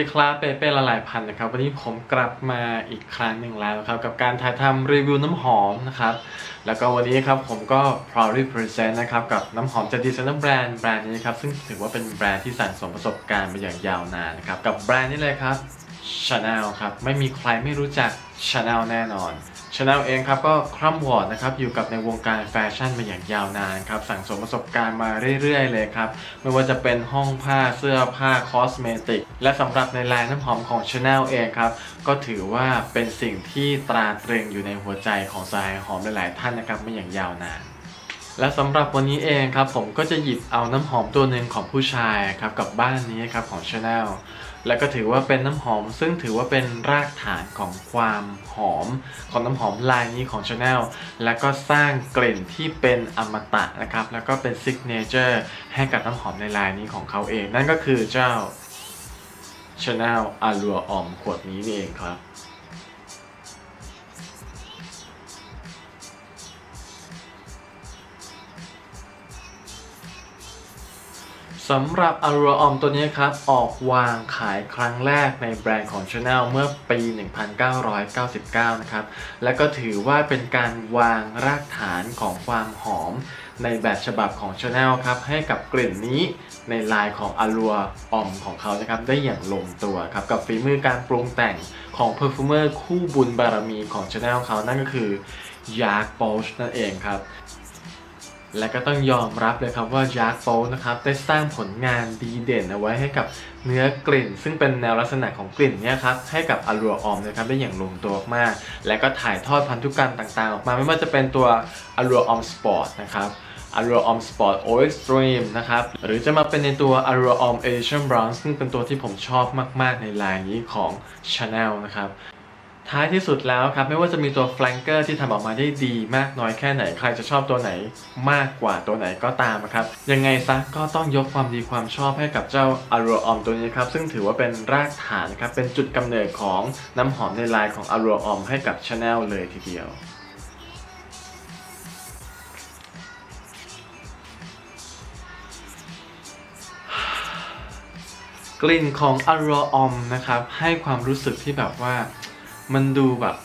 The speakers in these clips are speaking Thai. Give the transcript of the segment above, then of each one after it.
ดีครับเปเป้ละลายพันนะครับ วันนี้ผมกลับมาอีกครั้งหนึ่งแล้วครับ กับการถ่ายทำรีวิวน้ำหอมนะครับ แล้วก็วันนี้ครับผมก็ proudly present นะครับ กับน้ำหอมจากดีไซเนอร์แบรนด์แบรนด์นี้ครับ ซึ่งถือว่าเป็นแบรนด์ที่สั่งสมประสบการณ์มาอย่างยาวนานนะครับ กับแบรนด์นี้เลยครับ Chanel ครับ ไม่มีใครไม่รู้จัก Chanel แน่นอน Chanel เองครับก็คร่ำวอดนะครับอยู่กับในวงการแฟชั่นมาอย่างยาวนานครับสั่งสมประสบการณ์มาเรื่อยๆ เลยครับไม่ว่าจะเป็นห้องผ้าเสื้อผ้าคอสเมติก และสำหรับในลายน้ำหอมของ Chanel เองครับก็ถือว่าเป็นสิ่งที่ตราตรึงอยู่ในหัวใจของสายหอมหลายๆท่านนะครับมาอย่างยาวนานและสำหรับวันนี้เองครับผมก็จะหยิบเอาน้ำหอมตัวหนึ่งของผู้ชายครับกับบ้านนี้ครับของ Chanel แล และก็ถือว่าเป็นน้ำหอม ซึ่งถือว่าเป็นรากฐานของความหอม ของน้ำหอมลายนี้ของ Chanel และก็สร้างกลิ่นที่เป็นอมตะนะครับ แล้วก็เป็นซิกเนเจอร์ให้กับน้ำหอมในลายนี้ของเขาเอง นั่นก็คือเจ้า Chanel Allure Homme ขวดนี้นี่เองครับ สำหรับ a r o o m ตัวนี้ครับ ออกวางขายครั้งแรกในแบรนด์ของ Chanel เมื่อปี 1999 นะครับ และก็ถือว่าเป็นการวางรากฐานของความหอมในแบบฉบับของ Chanel ครับ ให้กับกลิ่นนี้ในลายของ a l u r o m ของเขานะครับ ได้อย่างลงตัวครับ กับฝีมือการปรุงแต่งของ Perfumer คู่บุญบารมีของ Chanel เขานั่นก็คือ y a r k p o c h นั่นเองครับ และก็ต้องยอมรับเลยครับว่า y a r k f o นะครับได้สร้างผลงานดีเด่นเอาไว้ให้กับเนื้อกลิ่น ซึ่งเป็นแนวลักษณะของกลิ่นเนี่ยครับให้กับอ l ัวออมนะครับได้อย่างลงตัวมาก และก็ถ่ายทอดพันธุกรรมต่างๆ ออกมาไม่ว่าจะเป็นตัวอ l ัวออมสปอร์ตนะครับอ l ัวออมสปอร์ตโอเอ็กซ์ตรีมนะครับ หรือจะมาเป็นในตัวอ l ัวออมเอเชียนบรอนซ์ซึ่งเป็นตัวที่ผมชอบมาก ๆ ในลายนี้ของ Chanel นะครับ ท้ายที่สุดแล้วครับ ไม่ว่าจะมีตัวแฟลงเกอร์ที่ทำออกมาได้ดีมากน้อยแค่ไหน ใครจะชอบตัวไหนมากกว่าตัวไหนก็ตามครับ ยังไงซะก็ต้องยกความดีความชอบให้กับเจ้า a r o o m ตัวนี้ครับ ซึ่งถือว่าเป็นรากฐานครับ เป็นจุดกำเนิดของน้ำหอมในลายของ a r o o m ให้กับ Chanel เลยทีเดียวกลิ่นของ a r o o m นะครับให้ความรู้สึกที่แบบว่า มันดูแบบ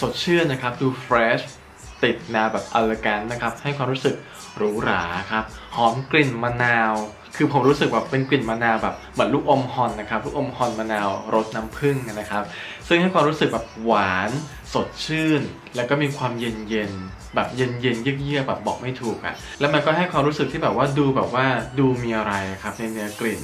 สดชื่นนะครับ ดูเฟรชติดแนวแบบอล g กนนะครับ ให้ความรู้สึกหรูหราครับ หอมกลิ่นมะนาว คือผมรู้สึกแบบเป็นกลิ่นมะนาวแบบเหมือนลูกอมฮอนนะครับ ลูกอมฮอนมะนาวรสน้ำผึ้งนะครับ ซึ่งให้ความรู้สึกแบบหวานสดชื่น แล้วก็มีความเย็นเย็นแบบเย็นเย็นๆเยือกๆแบบบอกไม่ถูกอะ่ะ แล้วมันก็ให้ความรู้สึกที่แบบว่าดูแบบว่าดูมีอะไรครับในเนื้อกลิ่น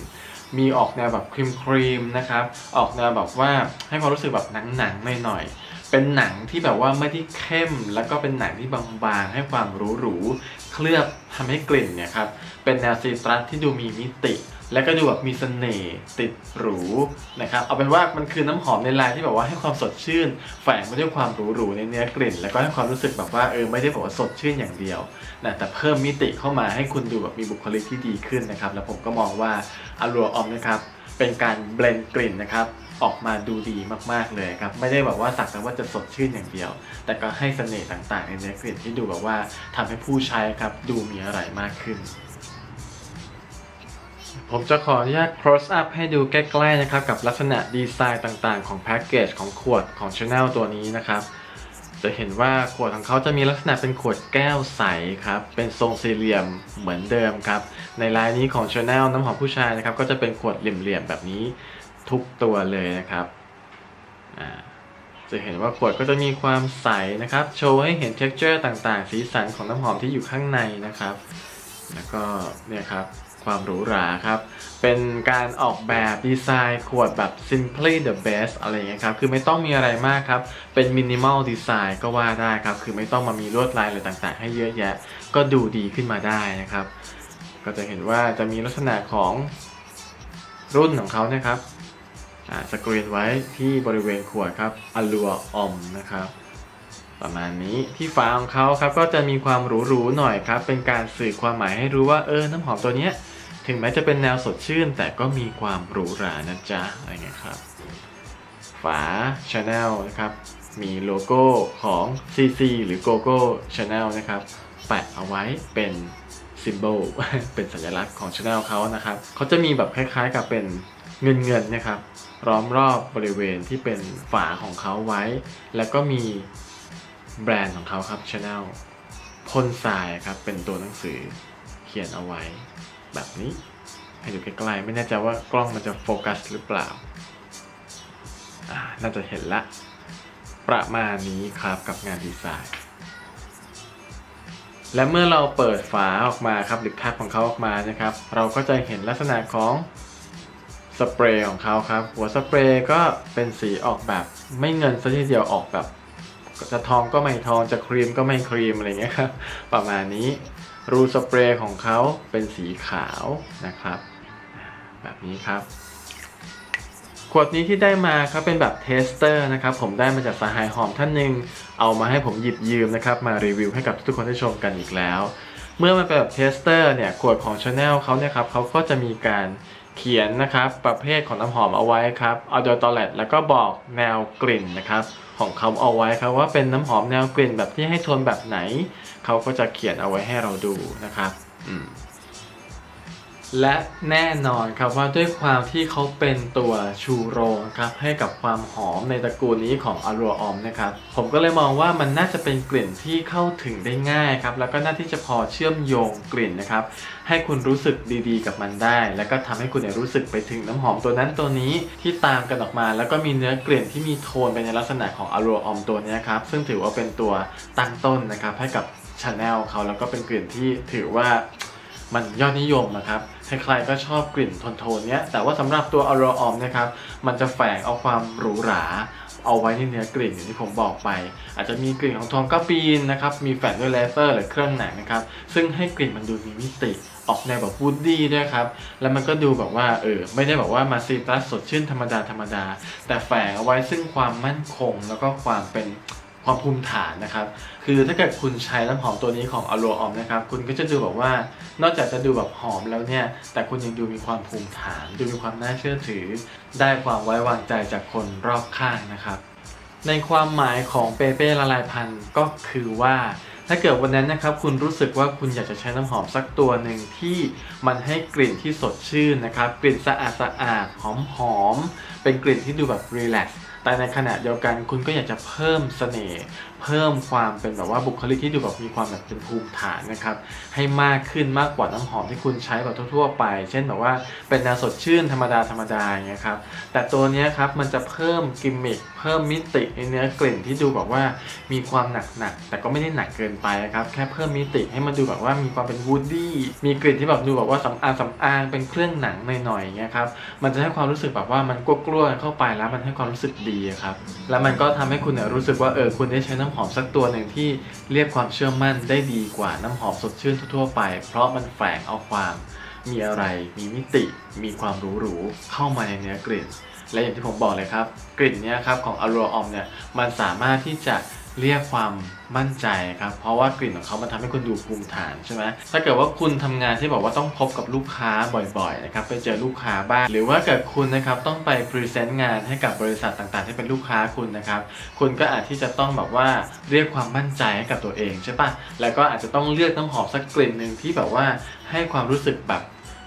มีออกแนวแบบครีมครีมๆนะครับ ออกแนวแบบว่าให้ความรู้สึกแบบหนังๆหน่อยๆเป็นหนังที่แบบว่าไม่ได้เข้ม แล้วก็เป็นหนังที่บางๆ ให้ความหรูๆเคลือบทำให้กลิ่นเนี่ยครับเป็นแนวซีตรัสที่ดูมีมิติ และก็ดูแบบมีเสน่ห์ติดหรูนะครับเอาเป็นว่ามันคือน้ำหอมในลายที่แบบว่าให้ความสดชื่น แฝงไปด้วยความหรูๆในเนื้อกลิ่น แล้วก็ให้ความรู้สึกแบบว่าเออไม่ได้บอกว่าสดชื่นอย่างเดียวนะแต่เพิ่มมิติเข้ามาให้คุณดูแบบมีบุคลิกที่ดีขึ้นนะครับ แล้วผมก็มองว่าอ l ัวออมนะครับเป็นการเบลนด์กลิ่นนะครับออกมาดูดีมากๆเลยครับไม่ได้แบบว่าสักแต่ว่าจะสดชื่นอย่างเดียว แต่ก็ให้เสน่ห์ต่างๆ ในเนื้อกลิ่นที่ดูแบบว่าทำให้ผู้ใช้ครับดูมีอะไรมากขึ้น ผมจะขออนุญาต close up ให้ดูใกล้ๆนะครับ กับลักษณะดีไซน์ต่างๆ ของแพ็กเกจของขวดของ Chanel ตัวนี้นะครับ จะเห็นว่าขวดของเขาจะมีลักษณะเป็นขวดแก้วใสครับ เป็นทรงสี่เหลี่ยมเหมือนเดิมครับ ในลายนี้ของ Chanel น้ำหอมผู้ชายนะครับ ก็จะเป็นขวดเหลี่ยมๆแบบนี้ทุกตัวเลยนะครับจะเห็นว่าขวดก็จะมีความใสนะครับ โชว์ให้เห็น texture ต่างๆ สีสันของน้ำหอมที่อยู่ข้างในนะครับ แล้วก็เนี่ยครับ ความหรูหราครับ เป็นการออกแบบดีไซน์ขวดแบบ simply the best อะไรเงี้ยครับ คือไม่ต้องมีอะไรมากครับ เป็น minimal design ก็ว่าได้ครับ คือไม่ต้องมามีลวดลายอะไรต่างๆ ให้เยอะแยะ ก็ดูดีขึ้นมาได้นะครับ ก็จะเห็นว่าจะมีลักษณะของรุ่นของเขานะครับสกรีนไว้ที่บริเวณขวดครับ Allure Om นะครับประมาณนี้ที่ฝาของเขาครับก็จะมีความหรูๆหน่อยครับ เป็นการสื่อความหมายให้รู้ว่าเออน้ำหอมตัวเนี้ย ถึงแม้จะเป็นแนวสดชื่น แต่ก็มีความหรูหรานะจ๊ะอะไรเงี้ยครับ ฝา Chanel นะครับ มีโลโก้ของ CC หรือ GoGo Chanel นะครับ แปะเอาไว้เป็นซิมโบลเป็นสัญลักษณ์ของ Chanel เขานะครับ เขาจะมีแบบคล้ายๆกับเป็นเงินเงินๆนะครับ ล้อมรอบบริเวณที่เป็นฝาของเขาไว้ แล้วก็มีแบรนด์ของเขาครับ Chanel พ่นทรายครับ เป็นตัวหนังสือเขียนเอาไว้ แบบนี้ให้ดูใกล้ๆไม่แน่ใจว่ากล้องมันจะโฟกัสหรือเปล่า น่าจะเห็นละ ประมาณนี้ครับกับงานดีไซน์ และเมื่อเราเปิดฝาออกมาครับหรือแคของเขาออกมานะครับ เราก็จะเห็นลักษณะของสเปรย์ของเขาครับ หัวสเปรย์ก็เป็นสีออกแบบ ไม่เงินซะทีเดียวออกแบบจะทองก็ไม่ทองจะครีมก็ไม่ครีมอะไรเงี้ยครับประมาณนี้ รูสเปรย์ของเขาเป็นสีขาวนะครับ แบบนี้ครับขวดนี้ที่ได้มาครับเป็นแบบเทสเตอร์นะครับผมได้มาจากสหายหอมท่านหนึ่งเอามาให้ผมหยิบยืมนะครับมารีวิวให้กับทุกคนได้ชมกันอีกแล้ว เมื่อมันเป็นแบบเทสเตอร์เนี่ยขวดของ Chanel เขาเนี่ยครับเขาก็จะมีการ เขียนนะครับประเภทของน้ำหอมเอาไว้ครับเอาโดยตอแลตแล้วก็บอกแนวกลิ่นนะครับของเขาเอาไว้ครับว่าเป็นน้ำหอมแนวกลิ่นแบบที่ให้โทนแบบไหนเขาก็จะเขียนเอาไว้ให้เราดูนะครับ อืม และแน่นอนครับว่าด้วยความที่เขาเป็นตัวชูโรงครับให้กับความหอมในตระกูลนี้ของอ r ัวออมนะครับผมก็เลยมองว่ามันน่าจะเป็นกลิ่นที่เข้าถึงได้ง่ายครับแล้วก็น่าที่จะพอเชื่อมโยงกลิ่นนะครับให้คุณรู้สึกดีๆ กับมันได้ แล้วก็ทำให้คุณเนี่ยรู้สึกไปถึงน้ำหอมตัวนั้นตัวนี้ที่ตามกันออกมา แล้วก็มีเนื้อกลิ่นที่มีโทนไปในลักษณะของอ r ัวออมตัวนี้ครับซึ่งถือว่าเป็นตัวตั้งต้นนะครับให้กับชาแนลเขาแล้วก็เป็นกลิ่นที่ถือว่า มันยอดนิยมนะครับใครๆก็ชอบกลิ่นโทนๆเนี้ยแต่ว่าสำหรับตัวอ r รออมนะครับมันจะแฝงเอาความหรูหราเอาไว้ในเนื้อกลิ่นอย่างที่ผมบอกไป อาจจะมีกลิ่นของทองกระปีนนะครับมีแฝงด้วยเลเซอร์หรือเครื่องหนังนะครับซึ่งให้กลิ่นมันดูมีมิติออกแนวแบบวูดดี้ด้วยครับ แล้วมันก็ดูแบบว่าเออไม่ได้แบบว่ามาซีตรัสสดชื่นธรรมดาธรรมดา แต่แฝงเอาไว้ซึ่งความมั่นคงแล้วก็ความเป็น ความภูมิฐานนะครับ คือถ้าเกิดคุณใช้น้ำหอมตัวนี้ของอ r ร o อมนะครับ คุณก็จะดูแบบว่า นอกจากจะดูแบบหอมแล้วเนี่ย แต่คุณยังดูมีความภูมิฐาน ดูมีความน่าเชื่อถือ ได้ความไว้วางใจจากคนรอบข้างนะครับ ในความหมายของเปเป้ละลายพันธุ์ก็คือว่าถ้าเกิดวันนั้นนะครับคุณรู้สึกว่าคุณอยากจะใช้น้ำหอมสักตัวหนึ่งที่มันให้กลิ่นที่สดชื่นนะครับ กลิ่นสะอาดสะอาดหอมหอมๆเป็นกลิ่นที่ดูแบบรีแลกซ์ แต่ในขณะเดียวกันคุณก็อยากจะเพิ่มเสน่ห์ เพิ่มความเป็นแบบว่าบุคลิกที่ดูแบบมีความแบบเป็นภูมิฐานนะครับ ให้มากขึ้นมากกว่าน้ำหอมที่คุณใช้แบบทั่ว ๆ ไป เช่นแบบว่าเป็นแนวสดชื่นธรรมดาธรรมดาอย่างเงี้ยครับแต่ตัวนี้ครับมันจะเพิ่มกิมมิคเพิ่มมิติในเนื้อกลิ่นที่ดูแบบว่ามีความหนักๆแต่ก็ไม่ได้หนักเกินไปนะครับแค่เพิ่มมิติให้มันดูแบบว่ามีความเป็นวูดดี้มีกลิ่นที่แบบดูแบบว่าสำอางสำอางเป็นเครื่องหนังหน่อยๆอย่างเงี้ยครับมันจะให้ความรู้สึกแบบว่ามันกลัวๆเข้าไปแล้วมันให้ความรู้สึกดีครับแล้วมันก็ทำให้คุณเนี่ยรู้สึกว่าเออคุณได้ใช้น้ำหอมสักตัวหนึ่งที่เรียกความเชื่อมั่นได้ดีกว่าน้ำหอมสดชื่นทั่วๆไป เพราะมันแฝงเอาความมีอะไร มีมิติ มีความหรูๆเข้ามาในเนื้อกลิ่น และอย่างที่ผมบอกเลยครับ กลิ่นเนี้ยครับของอโรออมเนี่ย มันสามารถที่จะ เรียกความมั่นใจครับเพราะว่ากลิ่นของเขามันทำให้คุณดูภูมิฐานใช่ไหมถ้าเกิดว่าคุณทำงานที่บอกว่าต้องพบกับลูกค้าบ่อยๆนะครับไปเจอลูกค้าบ้างหรือว่าเกิดคุณนะครับต้องไปพรีเซนต์งานให้กับบริษัทต่างๆ ที่เป็นลูกค้าคุณนะครับคุณก็อาจที่จะต้องแบบว่าเรียกความมั่นใจให้กับตัวเองใช่ปะแล้วก็อาจจะต้องเลือกน้ำหอมสักกลิ่นหนึ่งที่แบบว่าให้ความรู้สึกแบบ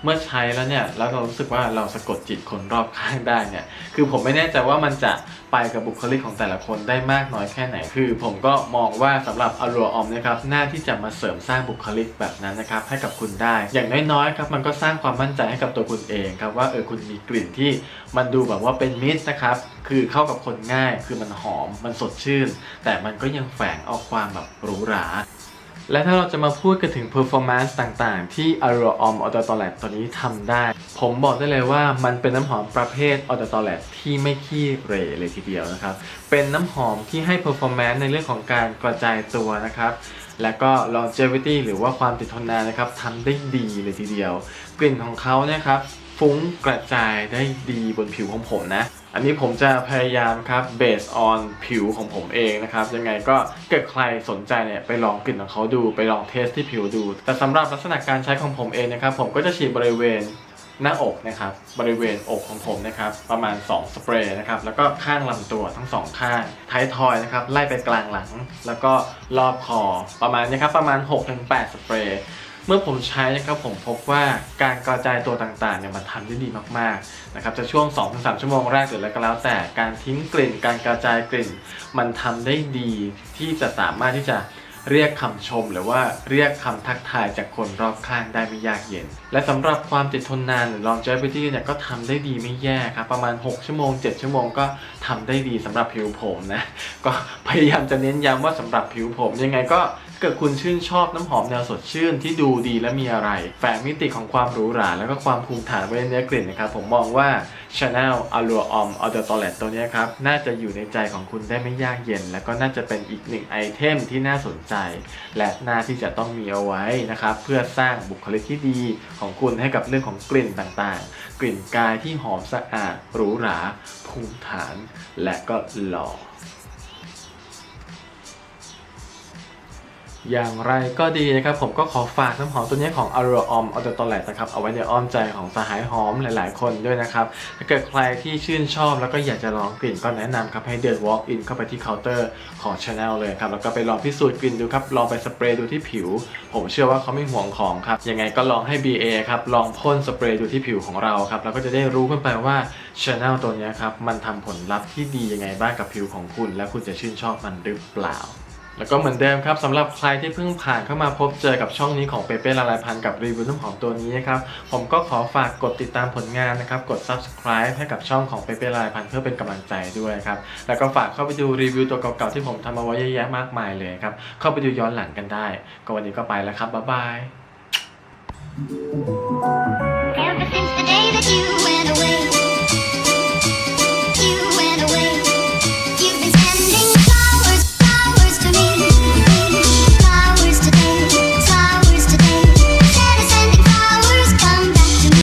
เมื่อใช้แล้วเนี่ยแล้วเรารู้สึกว่าเราสะกดจิตคนรอบข้างได้เนี่ยคือผมไม่แน่ใจว่ามันจะไปกับบุคลิกของแต่ละคนได้มากน้อยแค่ไหน คือผมก็มองว่าสำหรับอ r ร o ออมนะครับหน้าที่จะมาเสริมสร้างบุคลิกแบบนั้นนะครับให้กับคุณได้ อย่างน้อยๆครับมันก็สร้างความมั่นใจให้กับตัวคุณเองครับว่าเออคุณมีกลิ่นที่มันดูแบบว่าเป็นมิตรนะครับคือเข้ากับคนง่าย คือมันหอมมันสดชื่น แต่มันก็ยังแฝงเอาความแบบหรูหรา และถ้าเราจะมาพูดกันถึง performance ต่างๆ ที่ a r o o m a u t o t o l e t ตัวนี้ทำได้ ผมบอกได้เลยว่ามันเป็นน้ำหอมประเภท a u t o t o l e t ที่ไม่ขี้เหร่เลยทีเดียวนะครับ เป็นน้ำหอมที่ให้ performance ในเรื่องของการกระจายตัวนะครับ และก็ longevity หรือว่าความติดทนนานนะครับทำได้ดีเลยทีเดียว กลิ่นของเขาเนี่ยครับฟุ้งกระจายได้ดีบนผิวของผมนะ อันนี้ผมจะพยายามครับ based on ผิวของผมเองนะครับ ยังไงก็เกิดใครสนใจเนี่ยไปลองกลิ่นของเขาดู ไปลองเทสที่ผิวดู แต่สำหรับลักษณะการใช้ของผมเองนะครับ ผมก็จะฉีดบริเวณหน้าอกนะครับ บริเวณอกของผมนะครับ ประมาณ 2 สเปรย์นะครับ แล้วก็ข้างลำตัวทั้งสองข้าง ท้ายทอยนะครับ ไล่ไปกลางหลัง แล้วก็รอบคอ ประมาณนี้ครับ ประมาณ 6-8 สเปรย์ เมื่อผมใช้นะครับผมพบว่าการกระจายตัวต่างๆเนี่ยมันทำได้ดีมากๆนะครับจะช่วง 2-3 ชั่วโมงแรกหรืออะไรก็แล้วแต่การทิ้งกลิ่น การกระจายกลิ่น มันทำได้ดีที่จะสามารถที่จะเรียกคำชมหรือว่าเรียกคำทักทายจากคนรอบข้างได้ไม่ยากเย็น และสำหรับความติดทนนานหรือ longevity เนี่ยก็ทำได้ดีไม่แย่ครับ ประมาณ 6 ชั่วโมง 7 ชั่วโมงก็ทำได้ดีสำหรับผิวผมนะ ก็พยายามจะเน้นย้ำว่าสำหรับผิวผมยังไงก็ เกิดคุณชื่นชอบน้ำหอมแนวสดชื่นที่ดูดีและมีอะไร แฝงมิติของความหรูหราแล้วก็ความภูมิฐานไว้ในเนื้อกลิ่นนะครับ ผมมองว่า Chanel Allure Homme Eau de Toilette ตัวนี้ครับ น่าจะอยู่ในใจของคุณได้ไม่ยากเย็น และก็น่าจะเป็นอีกหนึ่งไอเทมที่น่าสนใจ และน่าที่จะต้องมีเอาไว้นะครับ เพื่อสร้างบุคลิกที่ดีของคุณให้กับเรื่องของกลิ่นต่างๆ กลิ่นกายที่หอมสะอาดหรูหราภูมิฐาน และก็หล่อ อย่างไรก็ดีนะครับผมก็ขอฝากน้ำหอมตัวนี้ของ a r o o m a u t o t o l e t นะครับเอาไว้ในอ้อมใจของสหายหอมหลายๆ คนด้วยนะครับถ้าเกิดใครที่ชื่นชอบแล้วก็อยากจะลองกลิ่นก็แนะนำครับให้เดิน walk in เข้าไปที่เคาน์เตอร์ของ Chanel เลยครับแล้วก็ไปลองพิสูจน์กลิ่นดูครับลองไปสเปรย์ดูที่ผิว ผมเชื่อว่าเขาไม่ห่วงของครับยังไงก็ลองให้ BA ครับลองพ่นสเปรย์ดูที่ผิวของเราครับแล้วก็จะได้รู้กันไปว่า Chanel ตัวนี้ครับมันทำผลลัพธ์ที่ดียังไงบ้างกับผิวของคุณ และคุณจะชื่นชอบมันหรือเปล่า แล้วก็เหมือนเดิมครับสำหรับใครที่เพิ่งผ่านเข้ามาพบเจอกับช่องนี้ของเปเป้ละลายพันกับรีวิวน้ำหอมตัวนี้นะครับผมก็ขอฝากกดติดตามผลงานนะครับกด subscribe ให้กับช่องของเปเป้ละลายพันเพื่อเป็นกำลังใจด้วยครับแล้วก็ฝากเข้าไปดูรีวิวตัวเก่าๆที่ผมทำเอาไว้เยอะแยะมากมายเลยครับเข้าไปดูย้อนหลังกันได้ ก็วันนี้ก็ไปแล้วครับบ๊ายบาย